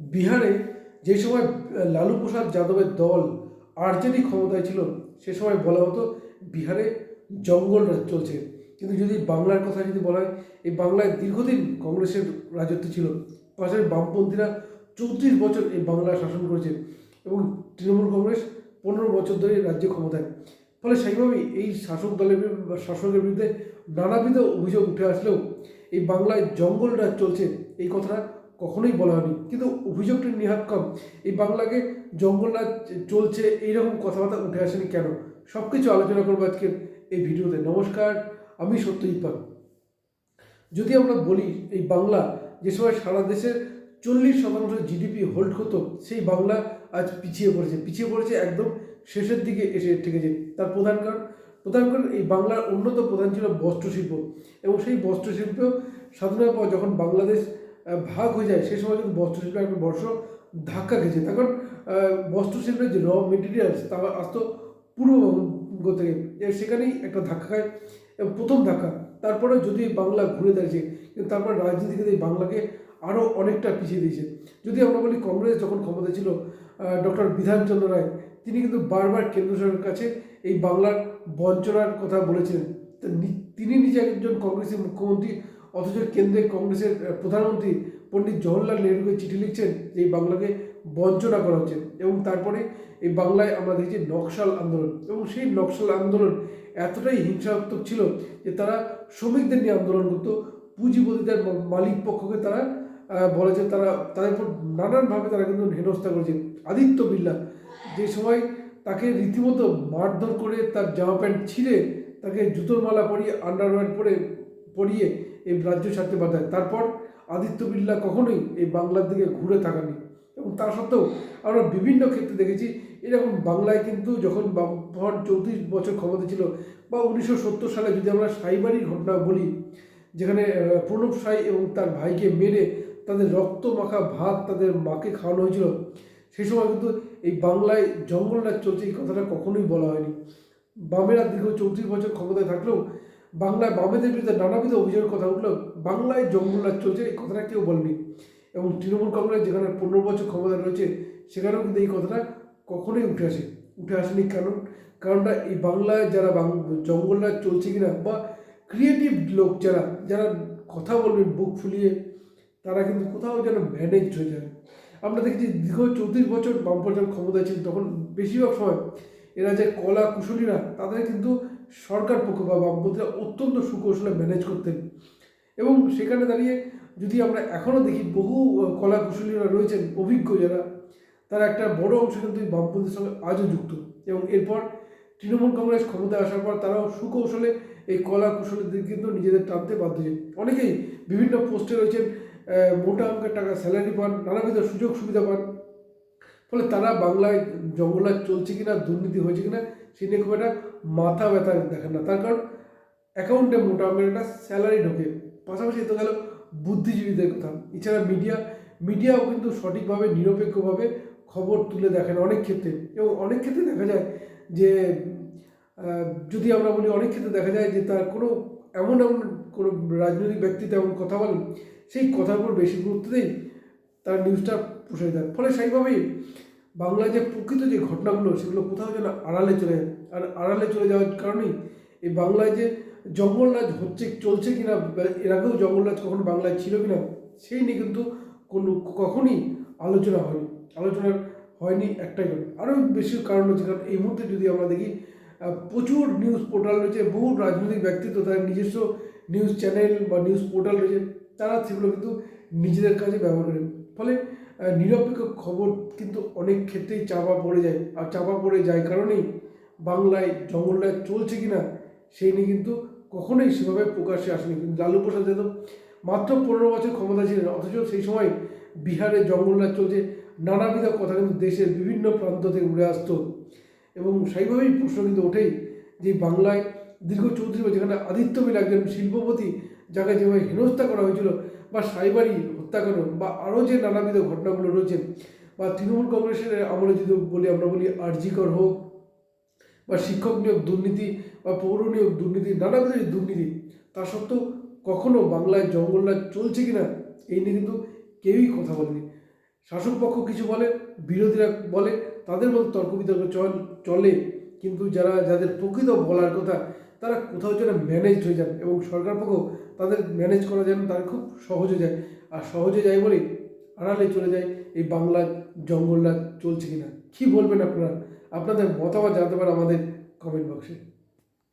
বিহারে যে সময় লালু প্রসাদ যাদবের দল আরজেডি ক্ষমতায় ছিল, সে সময় বলা হতো বিহারে জঙ্গল রাজ চলছে। কিন্তু যদি বাংলার কথা যদি বলা হয়, এই বাংলায় দীর্ঘদিন কংগ্রেসের রাজত্ব ছিল। পাশাপাশি বামপন্থীরা চৌত্রিশ বছর এই বাংলা শাসন করেছে এবং তৃণমূল কংগ্রেস পনেরো বছর ধরে রাজ্যে ক্ষমতায়। ফলে সেইভাবেই এই শাসক দলের শাসকের বিরুদ্ধে নানাবিধ অভিযোগ উঠে আসলেও এই বাংলায় জঙ্গল রাজ চলছে, এই কথাটা কখনোই বলা হয়নি। কিন্তু অভিযোগটি নিহাত কম। এই বাংলাকে জঙ্গল রাজ চলছে এইরকম কথাবার্তা উঠে আসেনি কেন? সব কিছু আলোচনা করব আজকের এই ভিডিওতে। নমস্কার, আমি সত্যজিৎ পাল। যদি আমরা বলি এই বাংলা যে সময় সারা দেশের চল্লিশ শতাংশ জিডিপি হোল্ড হতো সেই বাংলা আজ পিছিয়ে পড়েছে। পিছিয়ে পড়েছে একদম শেষের দিকে এসে ঠেকেছে। তার প্রধান কারণ প্রধান কারণ এই বাংলার অন্যতম প্রধান ছিল বস্ত্রশিল্প। এবং সেই বস্ত্রশিল্প স্বাধীনতার পর যখন বাংলাদেশ ভাগ হয়ে যায়। সেই সময় কিন্তু বস্ত্রশিল্পের একটা বর্ষ ধাক্কা খেয়েছে। তখন বস্ত্রশিল্পের যে র মেটেরিয়ালস তা আসতো পূর্ববঙ্গ থেকে। সেখানেই একটা ধাক্কা খায় প্রথম ধাক্কা। তারপরে যদি বাংলা ঘুরে দাঁড়িয়েছে, কিন্তু তারপর রাজনীতিকে এই বাংলাকে আরও অনেকটা পিছিয়ে দিয়েছে। যদি আমরা বলি কংগ্রেস, যখন ক্ষমতা ছিল ডক্টর বিধানচন্দ্র রায়, তিনি কিন্তু বারবার কেন্দ্র সরকারের কাছে এই বাংলার বঞ্চনার কথা বলেছিলেন। তিনি নিজে একজন কংগ্রেসের মুখ্যমন্ত্রী অথচ কেন্দ্রে কংগ্রেসের প্রধানমন্ত্রী পণ্ডিত জওহরলাল নেহরুকে চিঠি লিখছেন যে এই বাংলাকে বঞ্চনা করা হচ্ছে এবং তারপরে এই বাংলায় আমরা দেখছি নকশাল আন্দোলন এবং সেই নকশাল আন্দোলন এতটাই হিংসাত্মক ছিল যে তারা শ্রমিকদের নিয়ে আন্দোলন করতো পুঁজিপতিদের মালিক পক্ষকে তারা বলে যে তারা, তাদের উপর নানানভাবে তারা কিন্তু হেনস্থা করেছে। আদিত্য বিড়লা যে সময় তাকে রীতিমতো মারধর করে তার জামা প্যান্ট ছিঁড়ে তাকে জুতোর মালা পরিয়ে আন্ডারওয়্যার পরে পরিয়ে এই রাজ্য ছাড়তে বাধ্য তারপর আদিত্য বিল্লা কখনোই এই বাংলার দিকে ঘুরে থাকানি এবং তা সত্ত্বেও আমরা বিভিন্ন ক্ষেত্রে দেখেছি, এরকম বাংলায় কিন্তু যখন বামফ্রন্ট চৌত্রিশ বছর ক্ষমতা ছিল বা উনিশশো সত্তর সালে যদি আমরা সাইবাড়ির ঘটনা বলি, যেখানে প্রণব সাই এবং তার ভাইকে মেরে তাদের রক্ত মাখা ভাত তাদের মাকে খাওয়ানো হয়েছিল সেই সময় কিন্তু এই বাংলায় জঙ্গলরাজ চলছে এই কথাটা কখনোই বলা হয়নি। বামেরা দীর্ঘ চৌত্রিশ বছর ক্ষমতায় থাকলেও বাংলায় বামেদের বিরুদ্ধে নানাবিধ অভিযোগের কথা উঠলেও বাংলায় জঙ্গলরাজ চলছে এই কথাটা কেউ বলেনি। এবং তৃণমূল কংগ্রেস যেখানে পনেরো বছর ক্ষমতা রয়েছে, সেখানেও কিন্তু এই কথাটা কখনোই উঠে আসে, উঠে আসেনি। কারণ, কারণটা এই বাংলায় যারা জঙ্গলরাজ চলছে কিনা বা ক্রিয়েটিভ লোক যারা যারা কথা বলবেন বুক ফুলিয়ে, তারা কিন্তু কোথাও যেন ম্যানেজ হয়ে যায়। আমরা দেখেছি দীর্ঘ চৌত্রিশ বছর বামপন্থ ক্ষমতায় ছিল তখন বেশিরভাগ সময় এরা যে কলা কুশলীরা, তাদের কিন্তু সরকার পক্ষ বা বামপন্থীরা অত্যন্ত সুকৌশলে ম্যানেজ করতেন। এবং সেখানে দাঁড়িয়ে যদি আমরা এখনও দেখি বহু কলা কুশলীরা রয়েছেন, অভিজ্ঞ যারা, তারা একটা বড় অংশ কিন্তু বামপন্থীর সঙ্গে আজও যুক্ত। এবং এরপর তৃণমূল কংগ্রেস ক্ষমতায় আসার পর তারাও সুকৌশলে এই কলা কুশলীদের কিন্তু নিজেদের টানতে বাধ্য হয়েছে অনেকেই বিভিন্ন পোস্টে রয়েছেন মোটা অঙ্কের টাকা স্যালারি পান, নানাবিধ সুযোগ সুবিধা পান। ফলে তারা বাংলায় জঙ্গলায় চলছে কিনা, দুর্নীতি হয়েছে কিনা সে নিয়ে খুব একটা মাথা ব্যথা দেখেন না। তার কারণ অ্যাকাউন্টে মোটা অঙ্কের একটা স্যালারি ঢোকে। পাশাপাশি তো গেল বুদ্ধিজীবীদের কথা। এছাড়া মিডিয়া মিডিয়াও কিন্তু সঠিকভাবে, নিরপেক্ষভাবে খবর তুলে দেখেন অনেক ক্ষেত্রে। এবং অনেক ক্ষেত্রে দেখা যায় যে যদি আমরা বলি অনেক ক্ষেত্রে দেখা যায় যে, তার কোনো এমন এমন কোনো রাজনৈতিক ব্যক্তি তেমন কথা বলেন, সেই কথার উপর বেশি গুরুত্ব দেয় তার নিউজটা পুষে দেয় ফলে সেইভাবেই বাংলায় যে প্রকৃত যে ঘটনাগুলো, সেগুলো কোথাও যেন আড়ালে চলে আর আড়ালে চলে যাওয়ার কারণেই এই বাংলায় যে জঙ্গলরাজ হচ্ছে, চলছে কিনা এর আগেও জঙ্গলরাজ কখনো বাংলায় ছিল কিনা, সেই নিয়ে কিন্তু কোনো, কখনই আলোচনা হয়নি। আলোচনা হয়নি একটাই কারণ। আরও বেশি কারণ হচ্ছে, কারণ এই মুহূর্তে যদি আমরা দেখি প্রচুর নিউজ পোর্টাল রয়েছে, বহু রাজনৈতিক ব্যক্তিত্ব, তাদের নিজস্ব নিউজ চ্যানেল বা নিউজ পোর্টাল রয়েছে, তারা সেগুলো কিন্তু নিজেদের কাজে ব্যবহার করেন ফলে নিরপেক্ষ খবর কিন্তু অনেক ক্ষেত্রেই চাপা পড়ে যায়, আর চাপা পড়ে যায় কারণেই বাংলায় জঙ্গলরাজ চলছে কিনা সেই নিয়ে কিন্তু কখনোই সেভাবে প্রকাশ্যে আসেনি। কিন্তু লালু প্রসাদ যাদব মাত্র পনেরো বছর ক্ষমতা ছিলেন, অথচ সেই সময় বিহারে জঙ্গলরাজ চলছে নানাবিধ কথা কিন্তু দেশের বিভিন্ন প্রান্ত থেকে উড়ে আসতো। এবং সেইভাবেই প্রশ্ন কিন্তু ওঠেই যে বাংলায় দীর্ঘ চৌত্রিশ বছর যেখানে আদিত্য বিল একজন শিল্পপতি, যাকে যেভাবে হেনস্থা করা হয়েছিল বা সাইবারি হত্যাকাণ্ড বা আরও যে নানাবিধ ঘটনাগুলো রয়েছে, বা তৃণমূল কংগ্রেসের আমলে যদি বলি আমরা বলি আরজিকর হোক, বা শিক্ষক নিয়োগ দুর্নীতি, বা পৌর নিয়োগ দুর্নীতি, নানাবিধ দুর্নীতি, তা সত্ত্বেও কখনো বাংলায় জঙ্গলরাজ চলছে কিনা, এই নিয়ে কিন্তু কেউই কথা বলেনি। শাসক পক্ষ কিছু বলে, বিরোধীরা বলে, তাদের মধ্যে তর্ক বিতর্ক চল, চলে। কিন্তু যারা, যাদের প্রকৃত বলার কথা তারা কোথাও যেন ম্যানেজড হয়ে যান এবং সরকার পক্ষ তাদের ম্যানেজ করা যেন তারা খুব সহজে যায়। আর সহজে যায় বলেই আড়ালে চলে যায় এই বাংলার জঙ্গলরা চলছে কিনা। কী বলবেন আপনারা? আপনাদের মতামত জানতে পারেন আমাদের কমেন্ট বক্সে